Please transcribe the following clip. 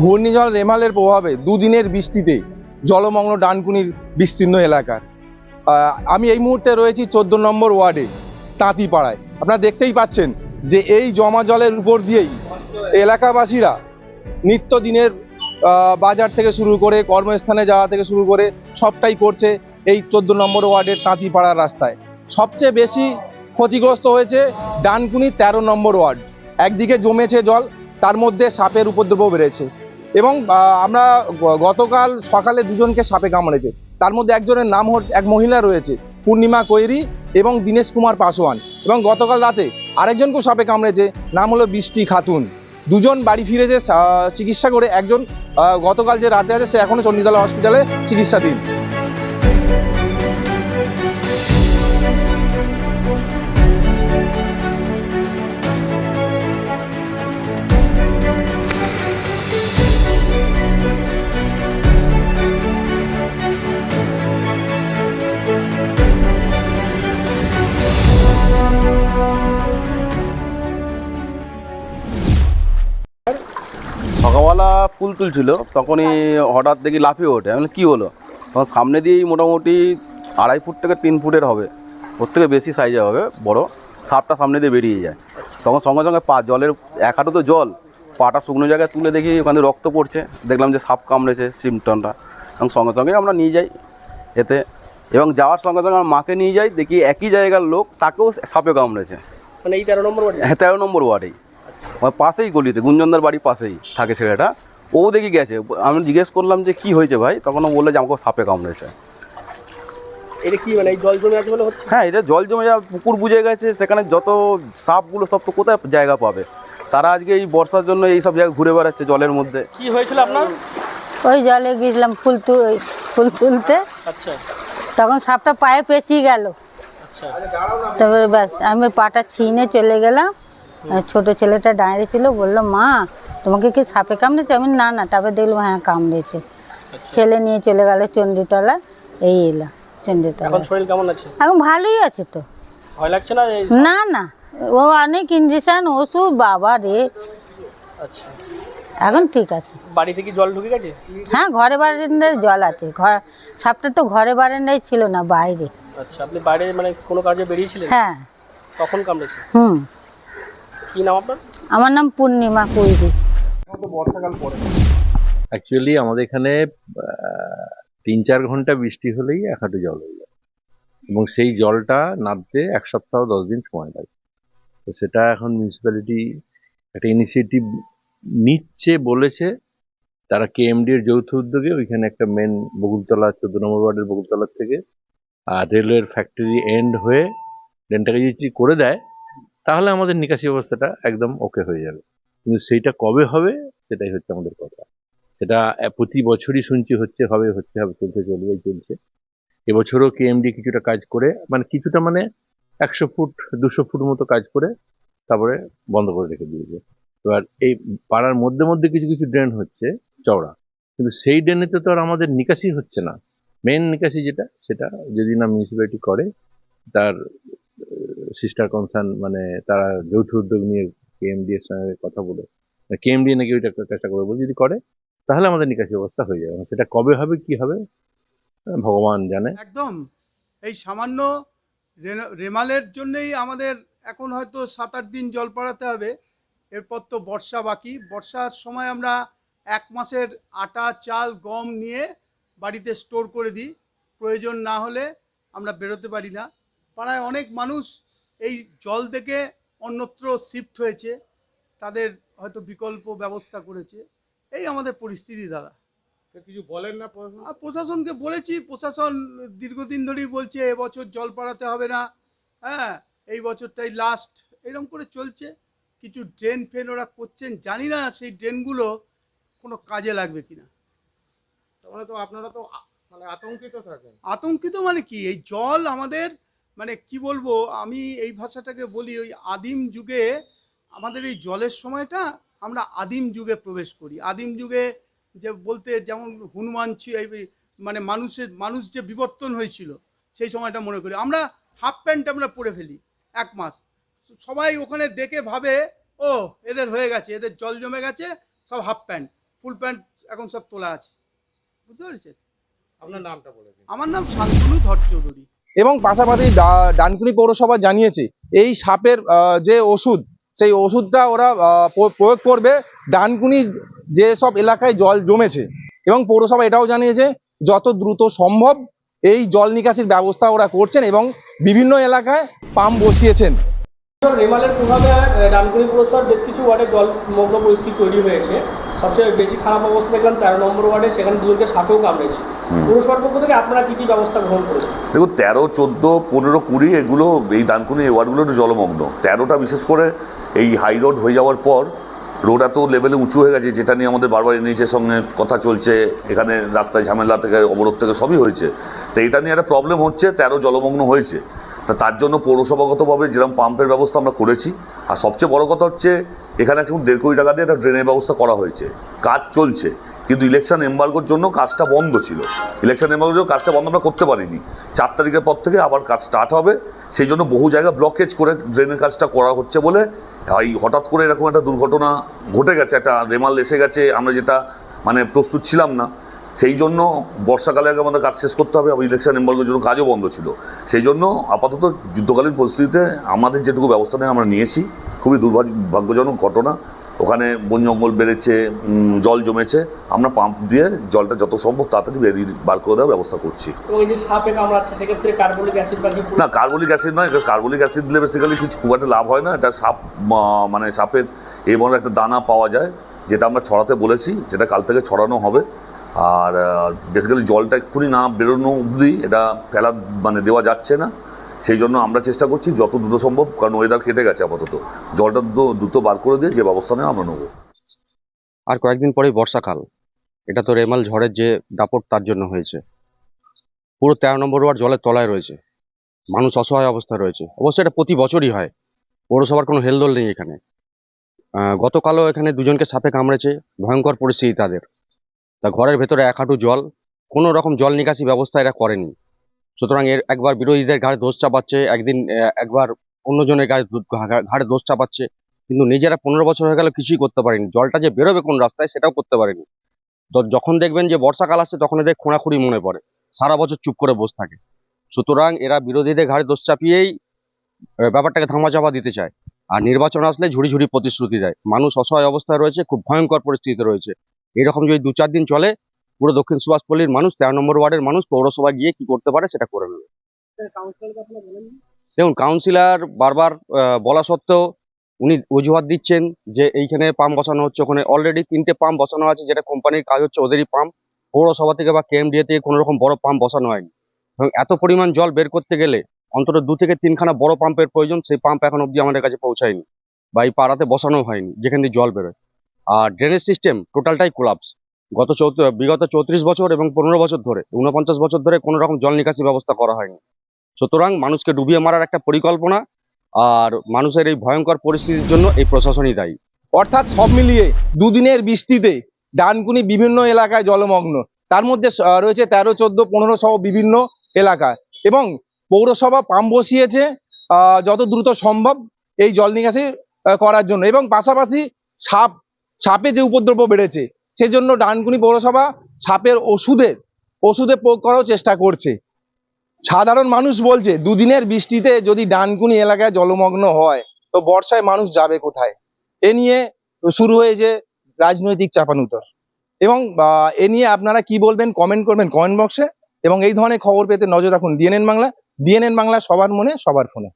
ঘূর্ণিঝড় রেমালের প্রভাবে দুদিনের বৃষ্টিতে জলমগ্ন ডানকুনির বিস্তীর্ণ এলাকার আমি এই মুহূর্তে রয়েছি চোদ্দ নম্বর ওয়ার্ডে, তাঁতিপাড়ায়। আপনারা দেখতেই পাচ্ছেন যে এই জমা জলের উপর দিয়েই এলাকাবাসীরা নিত্যদিনের বাজার থেকে শুরু করে কর্মস্থানে যাওয়া থেকে শুরু করে সবটাই করছে এই চোদ্দ নম্বর ওয়ার্ডের তাঁতিপাড়ার রাস্তায়। সবচেয়ে বেশি ক্ষতিগ্রস্ত হয়েছে ডানকুনি তেরো নম্বর ওয়ার্ড। একদিকে জমেছে জল, তার মধ্যে সাপের উপদ্রব বেড়েছে। এবং আমরা গতকাল সকালে দুজনকে সাপে কামড়েছে। তার মধ্যে একজনের নাম এক মহিলা রয়েছে, পূর্ণিমা কৈরি এবং দীনেশ কুমার পাসোয়ান। এবং গতকাল রাতে আরেকজনকেও সাপে কামড়েছে, নাম হলো বৃষ্টি খাতুন। দুজন বাড়ি ফিরে যে চিকিৎসা করে, একজন গতকাল যে রাতে আছে, সে এখনও চণ্ডীতলা হসপিটালে চিকিৎসাধীন। ফুল তুলছিল তখনই হঠাৎ দেখি লাফিয়ে ওঠে। আমি কী হলো? তখন সামনে দিয়েই মোটামুটি আড়াই ফুট থেকে তিন ফুটের হবে। ওর থেকে বেশি সাইজে হবে বড়। সাপটা সামনে দিয়ে বেরিয়ে যায়। তখন সঙ্গে সঙ্গে পা জলের এক হাঁটু তো জল পাটা শুকনো জায়গায় তুলে দেখি ওখানে রক্ত পড়ছে। দেখলাম যে সাপ কামড়েছে সিমটনটা এবং সঙ্গে সঙ্গে আমরা নিয়ে যাই এতে। এবং যাওয়ার সঙ্গে সঙ্গে আমার মাকে নিয়ে যাই দেখি একই জায়গার লোক তাকেও সাপে কামড়েছে। মানে এই তেরো নম্বর ওয়ার্ডে? হ্যাঁ তেরো নম্বর ওয়ার্ডেই। আমার পাশেই গলিতে গুঞ্জনদার বাড়ির পাশেই থাকে ছেলেটা। ও দেখি গেছে। আমি জিজ্ঞেস করলাম যে কি হয়েছে ভাই? তখন ও বলল যে আমাকে সাপে কামড়েছে। এটা কি মানে এই জল জমে আছে বলে হচ্ছে? হ্যাঁ এটা জল জমে যা পুকুর বুঝে গেছে সেখানে যত সাপগুলো সব তো কোথায় জায়গা পাবে? তারা আজকে এই বর্ষার জন্য এই সব জায়গায় ঘুরে বেড়াচ্ছে জলের মধ্যে। কি হয়েছিল আপনার? ওই জলে গিয়েছিলাম ফুল তু ফুল তুলতে। আচ্ছা। তখন সাপটা পায়ে পেঁচিয়ে গেল। আচ্ছা। তবে ব্যাস আমি পাটা ছিনে চলে গেলাম। ছোট ছেলেটা দাঁড়িয়ে ছিল বলল মা তোমাকে কি সাপে কামড়েছে? আমি না না। তবে দেখলাম হ্যাঁ কামড়েছে। ছেলে নিয়ে চলে গেল চণ্ডীতলা এই এলাম চণ্ডীতলা। এখন শরীর কেমন আছে? এখন ভালোই আছে তো। ভয় লাগছে না না না ও অনেক ইঞ্জেকশন ওষুধ বাবা রে। আচ্ছা। এখন ঠিক আছে। বাড়ি থেকে জল ঢুকে গেছে? হ্যাঁ ঘরে বারান্দায় জল আছে। ঘর সাপটা তো ঘরে বারান্দায় ছিল না বাইরে। আচ্ছা আপনি বাইরে মানে কোনো কাজে বেরিয়েছিলেন? হ্যাঁ। কখন কামড়েছে? হুম। কি নাম আপনার? আমার নাম পূর্ণিমা বর্ষাকাল পরে অ্যাকচুয়ালি আমাদের এখানে তিন চার ঘণ্টা বৃষ্টি হলেই এক হাঁটু জল হয়ে যায়। এবং সেই জলটা নামতে এক সপ্তাহ দশ দিন সময় লাগে। তো সেটা এখন মিউনিসিপ্যালিটি একটা ইনিশিয়েটিভ নিচ্ছে বলেছে। তারা কেএমডি এর যৌথ উদ্যোগে ওইখানে একটা মেন বগুলতলা চোদ্দ নম্বর ওয়ার্ডের বকুলতলার থেকে আর রেলওয়ের ফ্যাক্টরি এন্ড হয়ে ড্রেনটাকে যদি করে দেয় তাহলে আমাদের নিকাশি ব্যবস্থাটা একদম ওকে হয়ে যাবে। কিন্তু সেইটা কবে হবে, সেটাই হচ্ছে আমাদের কথা। সেটা প্রতি বছরই শুনছি হচ্ছে, হবে হচ্ছে, হবে, চলছে চলবে চলছে। এবছরও কেএমডি কিছুটা কাজ করে মানে কিছুটা মানে একশো ফুট, দুশো ফুট মতো কাজ করে তারপরে বন্ধ করে রেখে দিয়েছে। এবার এই পাড়ার মধ্যে মধ্যে কিছু কিছু ড্রেন হচ্ছে, চওড়া। কিন্তু সেই ড্রেনেতে তো আর আমাদের নিকাশি হচ্ছে না। মেন নিকাশি যেটা, সেটা যদি না মিউনিসিপ্যালিটি করে, তার সিস্টার কনসার্ন মানে তারা যৌথ উদ্যোগ নিয়ে কেএমডি এর সঙ্গে কথা বলে কেএমডি নাকি ওইটা চেষ্টা করবে যদি করে, তাহলে আমাদের নিকাশি ব্যবস্থা হয়ে যাবে। সেটা কবে হবে, কি হবে ভগবান জানে। একদম। এই সামান্য রেমালের জন্যই আমাদের এখন হয়তো সাত আট দিন জল পড়াতে হবে। এরপর তো বর্ষা বাকি। বর্ষার সময় আমরা এক মাসের আটা, চাল, গম নিয়ে বাড়িতে স্টোর করে দিই। প্রয়োজন না হলে আমরা বেরোতে পারি না। পাড়ায় অনেক মানুষ এই জল থেকে অন্যত্র শিফট হয়েছে তাদের হয়তো বিকল্প ব্যবস্থা করেছে। এই আমাদের পরিস্থিতি দাদা। কিছু বলেন না প্রশাসন? আর প্রশাসনকে বলেছি প্রশাসন দীর্ঘদিন ধরেই বলছে এবছর জল পাড়াতে হবে না। হ্যাঁ এই বছরটাই লাস্ট এরকম করে চলছে। কিছু ড্রেন ফেন ওরা করছেন জানি না সেই ড্রেনগুলো কোনো কাজে লাগবে কিনা। তার মানে তো আপনারা তো মানে আতঙ্কিত থাকেন। আতঙ্কিত মানে কি? এই জল আমাদের মানে কি বলব আমি এই ভাষাটাকে বলি ওই আদিম যুগে আমাদের এই জলের সময়টা আমরা আদিম যুগে প্রবেশ করি। আদিম যুগে যে বলতে যেমন হনুমান ছি- এই মানে মানুষের মানুষ যে বিবর্তন হয়েছিল সেই সময়টা মনে করি। আমরা হাফ প্যান্ট আমরা পরে ফেলি এক মাস। সবাই ওখানে দেখে ভাবে ও এদের হয়ে গেছে এদের জল জমে গেছে সব হাফ প্যান্ট। ফুল প্যান্ট এখন সব তোলা আছে। বুঝতে পেরেছেন? আপনার নামটা বলে আমার নাম শান্তনু ধর চৌধুরী। এবং পাশাপাশি ডানকুনি পৌরসভা জানিয়েছে, এই সাপের যে ওষুধ, সেই ওষুধটা ওরা প্রয়োগ করবে ডানকুনি যে সব এলাকায় জল জমেছে। এবং পৌরসভা এটাও জানিয়েছে, যত দ্রুত সম্ভব এই জল নিকাশির ব্যবস্থা ওরা করছেন এবং বিভিন্ন এলাকায় পাম্প বসিয়েছেন। রেমালের প্রভাবে ডানকুনি পুরসভার বেশ কিছু ওয়ার্ডে জলমগ্ন পরিস্থিতি তৈরি হয়েছে। সবচেয়ে বেশি খারাপ অবস্থা দেখলাম তেরো নম্বর ওয়ার্ডে সেখানে দুজনকে সাপেও কামড়েছে। পুরসভার পক্ষ থেকে আপনারা কি কি ব্যবস্থা গ্রহণ করেছেন? দেখুন তেরো চোদ্দ পনেরো কুড়ি এগুলো এই দানকুনি এই ওয়ার্ডগুলো একটু জলমগ্ন। তেরোটা বিশেষ করে এই হাই রোড হয়ে যাওয়ার পর রোড এত লেভেলে উঁচু হয়ে গেছে যেটা নিয়ে আমাদের বারবার এনএইচের সঙ্গে কথা চলছে এখানে রাস্তায় ঝামেলা থেকে অবরোধ থেকে সবই হয়েছে। তো এটা নিয়ে একটা প্রবলেম হচ্ছে তেরো জলমগ্ন হয়েছে। তা তার জন্য পৌরসভাগতভাবে যেরকম পাম্পের ব্যবস্থা আমরা করেছি, আর সবচেয়ে বড় কথা হচ্ছে এখানে এখন দেড় কোটি টাকা দিয়ে একটা ড্রেনের ব্যবস্থা করা হয়েছে, কাজ চলছে, কিন্তু ইলেকশন এম্বার্গোর জন্য কাজটা বন্ধ ছিল। ইলেকশন এম্বার্গোর জন্য কাজটা বন্ধ আমরা করতে পারিনি। চার তারিখের পর থেকে আবার কাজ স্টার্ট হবে, সেই জন্য বহু জায়গা ব্লকেজ করে ড্রেনের কাজটা করা হচ্ছে বলে, এই হঠাৎ করে এরকম একটা দুর্ঘটনা ঘটে গেছে, একটা রেমাল এসে গেছে, আমরা যেটা মানে প্রস্তুত ছিলাম না। সেই জন্য বর্ষাকালে আগে আমাদের কাজ শেষ করতে হবে আবার ইলেকশন এম্বার্গোর জন্য কাজও বন্ধ ছিল। সেই জন্য আপাতত যুদ্ধকালীন পরিস্থিতিতে আমাদের যেটুকু ব্যবস্থা নেই আমরা নিয়েছি। খুবই দুর্ভাগ্যজনক ঘটনা। ওখানে বন জঙ্গল বেড়েছে জল জমেছে। আমরা পাম্প দিয়ে জলটা যত সম্ভব তাড়াতাড়ি বেরিয়ে বার করে দেওয়ার ব্যবস্থা করছি। না কার্বলিক অ্যাসিড নয় কার্বলিক অ্যাসিড দিলে বেসিক্যালি কিছু খুব একটা লাভ হয় না। এটা সাপ মানে সাপের এই ধরনের একটা দানা পাওয়া যায় যেটা আমরা ছড়াতে বলেছি যেটা কাল থেকে ছড়ানো হবে। আর বেসিক্যালি জলটা এক্ষুনি না বেরোনো অবধি এটা ফেলা মানে দেওয়া যাচ্ছে না। সেই জন্য আমরা চেষ্টা করছি যত দ্রুত সম্ভব, কারণ ওয়েদার কেটে গেছে আপাতত। জলটা দ্রুত বার করে দিয়ে যে ব্যবস্থা নেওয়া আমরা নেব। আর কয়েকদিন পরেই বর্ষাকাল। এটা তো রেমাল ঝড়ের যে দাপট, তার জন্য হয়েছে। পুরো তেরো নম্বর ওয়ার্ড জলের তলায় রয়েছে। মানুষ অসহায় অবস্থায় রয়েছে। অবশ্য এটা প্রতি বছরই হয়। পৌরসভার কোনো হেলদোল নেই এখানে। গতকালও এখানে দুজনকে সাপে কামড়েছে। ভয়ঙ্কর পরিস্থিতি তাদের। তা ঘরের ভেতরে এক হাঁটু জল, কোনো রকম জল নিকাশি ব্যবস্থা এরা করেনি। সুতরাং এর একবার বিরোধীদের ঘাড়ে দোষ চাপাচ্ছে, একদিন একবার অন্যজনের ঘা- ঘাড়ে দোষ চাপাচ্ছে, কিন্তু নিজেরা পনেরো বছর হয়ে গেল কিছুই করতে পারেনি। জলটা যে বেরোবে কোন রাস্তায় সেটাও করতে পারেনি। যখন দেখবেন যে বর্ষাকাল আসছে, তখন এদের খোঁড়াখুড়ি মনে পড়ে। সারা বছর চুপ করে বসে থাকে। সুতরাং এরা বিরোধীদের ঘাড়ে দোষ চাপিয়েই ব্যাপারটাকে ধামাচাপা দিতে চায়। আর নির্বাচন আসলে ঝুড়ি ঝুড়ি প্রতিশ্রুতি দেয়। মানুষ অসহায় অবস্থায় রয়েছে, খুব ভয়ঙ্কর পরিস্থিতিতে রয়েছে। এরকম যদি দু চার দিন চলে পুরো দক্ষিণ সুভাষপল্লীর মানুষ তেরো নম্বর ওয়ার্ডের মানুষ পৌরসভা গিয়ে কি করতে পারে সেটা করে নেবে। দেখুন কাউন্সিলর বারবার বলা সত্ত্বেও উনি অজুহাত দিচ্ছেন যে এইখানে পাম্প বসানো হচ্ছে। ওখানে অলরেডি তিনটে পাম্প বসানো আছে যেটা কোম্পানির কাজ হচ্ছে ওদেরই পাম্প। পৌরসভা থেকে বা কেএমডিএ থেকে কোনো রকম বড় পাম্প বসানো হয়নি। এবং এত পরিমাণ জল বের করতে গেলে অন্তত দু থেকে তিনখানা বড় পাম্পের প্রয়োজন সেই পাম্প এখন অবধি আমাদের কাছে পৌঁছায়নি বা এই পাড়াতে বসানো হয়নি যেখান দিয়ে জল বেরোয়। আর ড্রেনেজ সিস্টেম টোটালটাই কোলাপস গত চৌত, বিগত চৌত্রিশ বছর এবং পনেরো বছর ধরে, ঊনপঞ্চাশ বছর ধরে কোনো রকম জল নিকাশি ব্যবস্থা করা হয়নি। সুতরাং মানুষকে ডুবিয়ে মারার একটা পরিকল্পনা আর মানুষের এই ভয়ঙ্কর পরিস্থিতির জন্য এই প্রশাসনই দায়ী। অর্থাৎ সব মিলিয়ে দুদিনের বৃষ্টিতে ডানকুনি বিভিন্ন এলাকায় জলমগ্ন। তার মধ্যে রয়েছে তেরো, চোদ্দ, পনেরো সহ বিভিন্ন এলাকা এবং পৌরসভা পাম্প বসিয়েছে যত দ্রুত সম্ভব এই জল নিকাশি করার জন্য এবং পাশাপাশি সাপ সাপে যে উপদ্রব বেড়েছে, সেজন্য ডানকুনি পৌরসভা সাপের ওষুধের ওষুধে প্রয়োগ করার চেষ্টা করছে। সাধারণ মানুষ বলছে, দুদিনের বৃষ্টিতে যদি ডানকুনি এলাকায় জলমগ্ন হয়, তো বর্ষায় মানুষ যাবে কোথায়? এ নিয়ে শুরু হয়েছে রাজনৈতিক চাপানুতর। এবং এ নিয়ে আপনারা কি বলবেন কমেন্ট করবেন কমেন্ট বক্সে এবং এই ধরনের খবর পেতে নজর রাখুন ডিএনএন বাংলা। ডিএনএন বাংলা সবার মনে, সবার ফোনে।